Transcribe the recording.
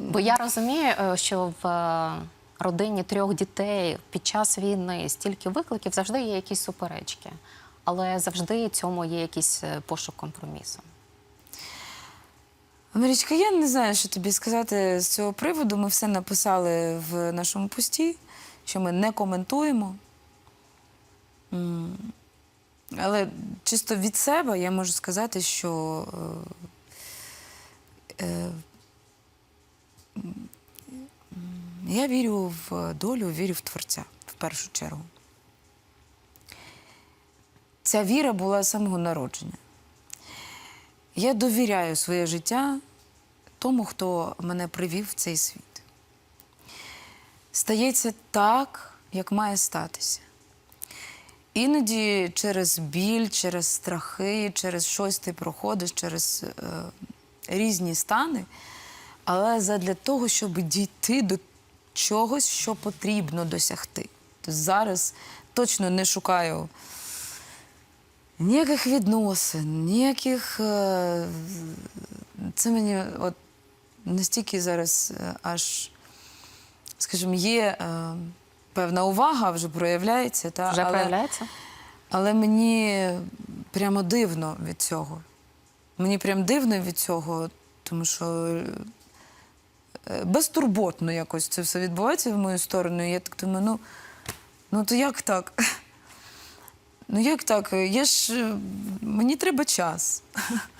Бо я розумію, е, що в е, родині трьох дітей під час війни стільки викликів завжди є якісь суперечки, але завжди цьому є якийсь е, пошук компромісу. Марічка, я не знаю, що тобі сказати з цього приводу. Ми все написали в нашому пості, що ми не коментуємо. Але чисто від себе я можу сказати, що я вірю в долю, вірю в Творця в першу чергу. Ця віра була з самого народження. Я довіряю своє життя тому, хто мене привів в цей світ. Стається так, як має статися. Іноді через біль, через страхи, через щось ти проходиш, через е, різні стани, але задля того, щоб дійти до чогось, що потрібно досягти. Тобто зараз точно не шукаю ніяких відносин, ніяких. е, Це мені от настільки зараз е, аж, скажімо, є е, певна увага, вже проявляється. Та, Вже але, проявляється? але мені прямо дивно від цього. Мені прям дивно від цього, тому що безтурботно якось це все відбувається в мою сторону. І я так думаю, ну, ну то як так? Ну як так? Я ж е, мені треба час.